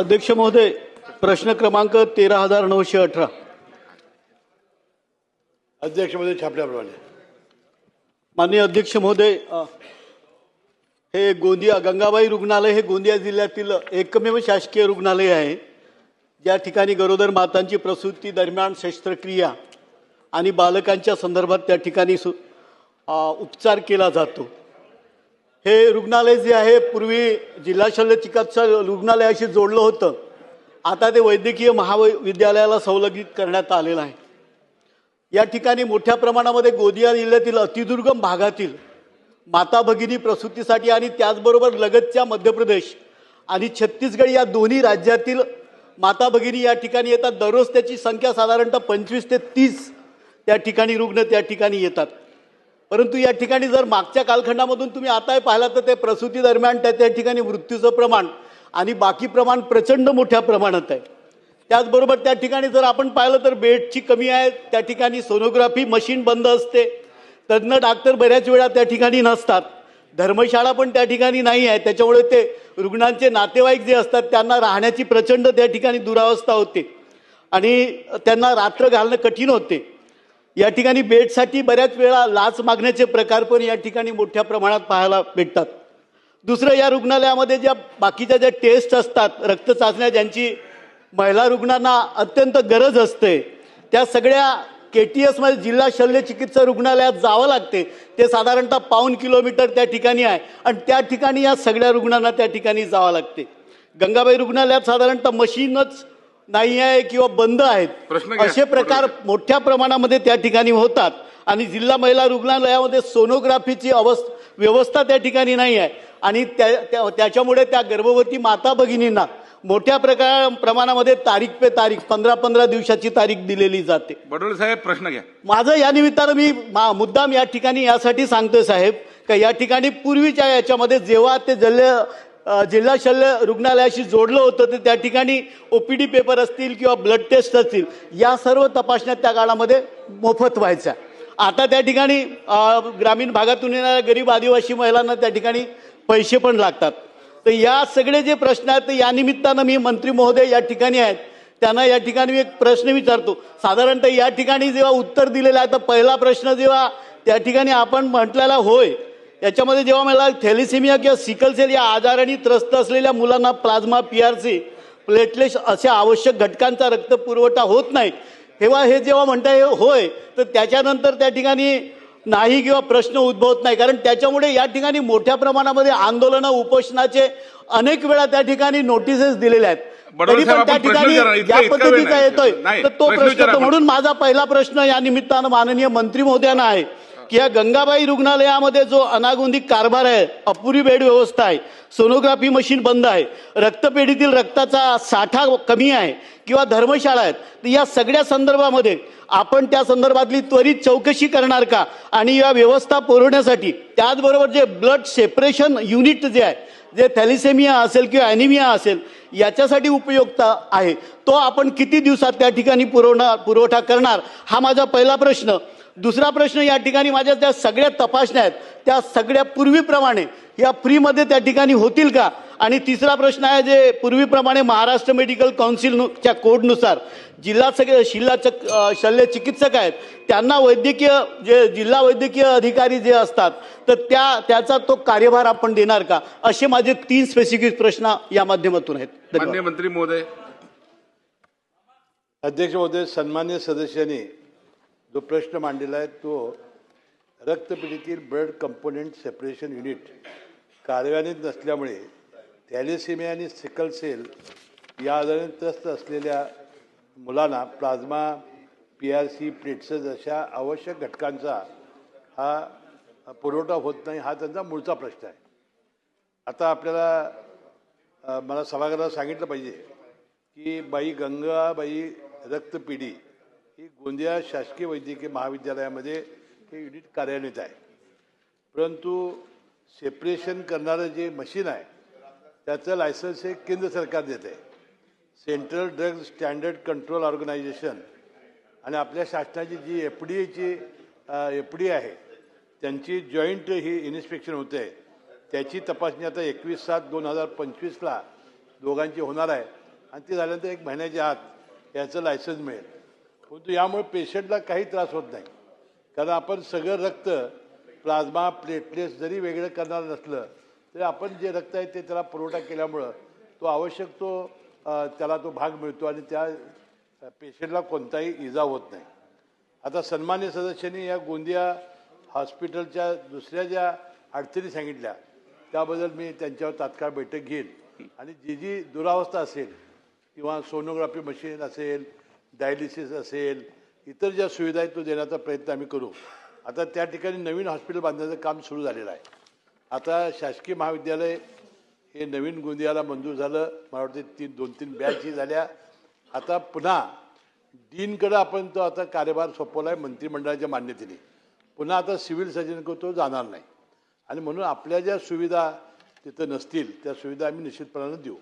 अध्यक्ष महोदय प्रश्न क्रमांक तेरा हजार नऊशे अठरा. अध्यक्षमध्ये छापल्याप्रमाणे माननीय अध्यक्ष महोदय हे गोंदिया गंगाबाई रुग्णालय हे गोंदिया जिल्ह्यातील एकमेव शासकीय रुग्णालय आहे. ज्या ठिकाणी गरोदर मातांची प्रसूती दरम्यान शस्त्रक्रिया आणि बालकांच्या संदर्भात त्या ठिकाणी सु उपचार केला जातो. हे रुग्णालय जे आहे पूर्वी जिल्हा शल्य चिकित्सा रुग्णालयाशी जोडलं होतं. आता ते वैद्यकीय महाविद्यालयाला संलग्नित करण्यात आलेलं आहे. या ठिकाणी मोठ्या प्रमाणामध्ये गोंदिया जिल्ह्यातील अतिदुर्गम भागातील माता भगिनी प्रसूतीसाठी आणि त्याचबरोबर लगतच्या मध्य प्रदेश आणि छत्तीसगड या दोन्ही राज्यातील माता भगिनी या ठिकाणी येतात. दररोज त्याची संख्या साधारणतः पंचवीस ते तीस त्या ठिकाणी रुग्ण त्या ठिकाणी येतात. परंतु या ठिकाणी जर मागच्या कालखंडामधून तुम्ही आताही पाहिला तर ते प्रसूती दरम्यान त्या त्या ठिकाणी मृत्यूचं प्रमाण आणि बाकी प्रमाण प्रचंड मोठ्या प्रमाणात आहे. त्याचबरोबर त्या ठिकाणी जर आपण पाहिलं तर बेडची कमी आहे त्या ठिकाणी सोनोग्राफी मशीन बंद असते. तज्ज्ञ डॉक्टर बऱ्याच वेळा त्या ठिकाणी नसतात. धर्मशाळा पण त्या ठिकाणी नाही आहे. त्याच्यामुळे ते रुग्णांचे नातेवाईक जे असतात त्यांना राहण्याची प्रचंड त्या ठिकाणी दुरावस्था होते. आणि त्यांना रात्र घालणं कठीण होते. या ठिकाणी बेडसाठी बऱ्याच वेळा लाच मागण्याचे प्रकार पण या ठिकाणी मोठ्या प्रमाणात पाहायला भेटतात. दुसरं या रुग्णालयामध्ये ज्या बाकीच्या ज्या टेस्ट असतात रक्त चाचण्या ज्यांची महिला रुग्णांना अत्यंत गरज असते त्या सगळ्या के टी एसमध्ये जिल्हा शल्य चिकित्सा रुग्णालयात जावं लागते. ते साधारणतः पाऊन किलोमीटर त्या ठिकाणी आहे आणि त्या ठिकाणी या सगळ्या रुग्णांना त्या ठिकाणी जावं लागते. गंगाबाई रुग्णालयात साधारणतः मशीनच नाही आहे किंवा बंद आहेत. असे प्रकार मोठ्या प्रमाणामध्ये त्या ठिकाणी होतात. आणि जिल्हा महिला रुग्णालयामध्ये सोनोग्राफीची अवस्थ व्यवस्था त्या ठिकाणी नाही आहे. आणि त्या त्या- त्याच्यामुळे त्या गर्भवती माता भगिनींना मोठ्या प्रकार प्रमाणामध्ये तारीख पे तारीख पंधरा पंधरा दिवसाची तारीख दिलेली जाते. बडोले साहेब प्रश्न घ्या. माझं या निमित्तानं मी मा- मुद्दाम या ठिकाणी यासाठी सांगतोय साहेब का या ठिकाणी पूर्वीच्या याच्यामध्ये जेव्हा ते जल्य अ, जिल्हा शल्य रुग्णालयाशी जोडलं होतं तर त्या ठिकाणी ओ पी डी पेपर असतील किंवा ब्लड टेस्ट असतील या सर्व तपासण्या त्या काळामध्ये मोफत व्हायच्या. आता त्या ठिकाणी ग्रामीण भागातून येणाऱ्या गरीब आदिवासी महिलांना त्या ठिकाणी पैसे पण लागतात. तर या सगळे जे प्रश्न आहेत ते या निमित्तानं मी मंत्री महोदय या ठिकाणी आहेत. त्यांना या ठिकाणी मी एक प्रश्न विचारतो. साधारणतः या ठिकाणी जेव्हा उत्तर दिलेलं आहे तर पहिला प्रश्न जेव्हा त्या ठिकाणी आपण म्हटलेला होय याच्यामध्ये जेव्हा मला थॅलिसिमिया किंवा सिकल सेल या आजाराने त्रस्त असलेल्या मुलांना plasma P R C platelets अशा आवश्यक घटकांचा रक्त पुरवठा होत नाही तेव्हा हे जेव्हा म्हणता हे होय तर त्याच्यानंतर त्या ठिकाणी नाही किंवा प्रश्न उद्भवत नाही कारण त्याच्यामुळे या ठिकाणी मोठ्या प्रमाणामध्ये आंदोलनं उपोषणाचे अनेक वेळा त्या ठिकाणी नोटिसेस दिलेल्या आहेत तरी पण त्या ठिकाणी या पद्धतीचा. येतोय तर तो प्रश्न. म्हणून माझा पहिला प्रश्न या निमित्तानं माननीय मंत्री महोदयांना आहे की या गंगाबाई रुग्णालयामध्ये जो अनागोंदी कारभार आहे अपुरी बेड व्यवस्था आहे सोनोग्राफी मशीन बंद आहे रक्तपेढीतील रक्ताचा साठा कमी आहे किंवा धर्मशाळा आहेत तर या सगळ्या संदर्भामध्ये आपण त्या संदर्भातली त्वरित चौकशी करणार का? आणि या व्यवस्था पुरवण्यासाठी त्याचबरोबर जे ब्लड सेपरेशन युनिट जे आहे जे थॅलिसेमिया असेल किंवा ॲनिमिया असेल याच्यासाठी उपयुक्त आहे. तो आपण किती दिवसात त्या ठिकाणी पुरवणार पुरवठा करणार हा माझा पहिला प्रश्न. दुसरा प्रश्न या ठिकाणी माझ्या त्या सगळ्या तपासण्या आहेत त्या सगळ्या पूर्वीप्रमाणे या फ्रीमध्ये त्या ठिकाणी होतील का? आणि तिसरा प्रश्न आहे जे पूर्वीप्रमाणे महाराष्ट्र मेडिकल काउन्सिलच्या कोडनुसार जिल्हा सगळे जिल्हा चक शल्य चिकित्सक आहेत त्यांना वैद्यकीय जे जिल्हा वैद्यकीय अधिकारी जे असतात तर त्या त्याचा तो कार्यभार आपण देणार का? असे माझे तीन स्पेसिफिक प्रश्न या माध्यमातून आहेत. मंत्री महोदय. अध्यक्ष महोदय सन्मान्य सदस्यांनी जो प्रश्न मांडलेला आहे तो रक्तपेढीतील ब्लड कंपोनेंट सेपरेशन युनिट कार्यान्वित नसल्यामुळे थॅलेसेमिया आणि सिकल सेल या आजाराने त्रस्त असलेल्या मुलांना plasma P R C platelets अशा आवश्यक घटकांचा हा पुरवठा होत नाही हा त्यांचा मूळचा प्रश्न आहे. आता आपल्याला मला सभागृहाला सांगितलं पाहिजे की बाई गंगाबाई रक्तपिढी ही गोंदिया शासकीय वैद्यकीय महाविद्यालयामध्ये हे युनिट कार्यान्वित आहे. परंतु सेपरेशन करणारं जे मशीन आहे त्याचं लायसन्स हे केंद्र सरकार देते आहे central drugs standard control organisation आणि आपल्या शासनाची जी एफ डी एची एफ डी आहे त्यांची जॉईंट ही इन्स्पेक्शन होते त्याची तपासणी आता एकवीस सात दोन हजार पंचवीसला दोघांची होणार आहे. आणि ते झाल्यानंतर एक महिन्याच्या आत याचं लायसन्स मिळेल. परंतु यामुळे पेशंटला काही त्रास होत नाही. कारण आपण सगळं रक्त प्लाझ्मा प्लेटलेट्स जरी वेगळं करणार नसलं तरी आपण जे रक्त आहे ते त्याला पुरवठा केल्यामुळं तो आवश्यक तो त्याला तो भाग मिळतो आणि त्या पेशंटला कोणताही इजा होत नाही. आता सन्मान्य सदस्यांनी या गोंदिया हॉस्पिटलच्या दुसऱ्या ज्या अडचणी सांगितल्या त्याबद्दल मी त्यांच्यावर तात्काळ बैठक घेईन. आणि जी जी दुरावस्था असेल किंवा सोनोग्राफी मशीन असेल डायलिसिस असेल इतर ज्या सुविधा आहेत तो देण्याचा प्रयत्न आम्ही करू. आता त्या ठिकाणी नवीन हॉस्पिटल बांधण्याचं काम सुरू झालेलं आहे. आता शासकीय महाविद्यालय हे नवीन गोंदियाला मंजूर झालं. मला वाटते तीन दोन तीन बॅचही झाल्या. आता पुन्हा डीनकडं आपण तो आता कार्यभार सोपवला आहे मंत्रिमंडळाच्या मान्यतेने. पुन्हा आता सिव्हिल सर्जनकडे तो जाणार नाही. आणि म्हणून आपल्या ज्या सुविधा तिथं नसतील त्या सुविधा आम्ही निश्चितपणानं देऊ.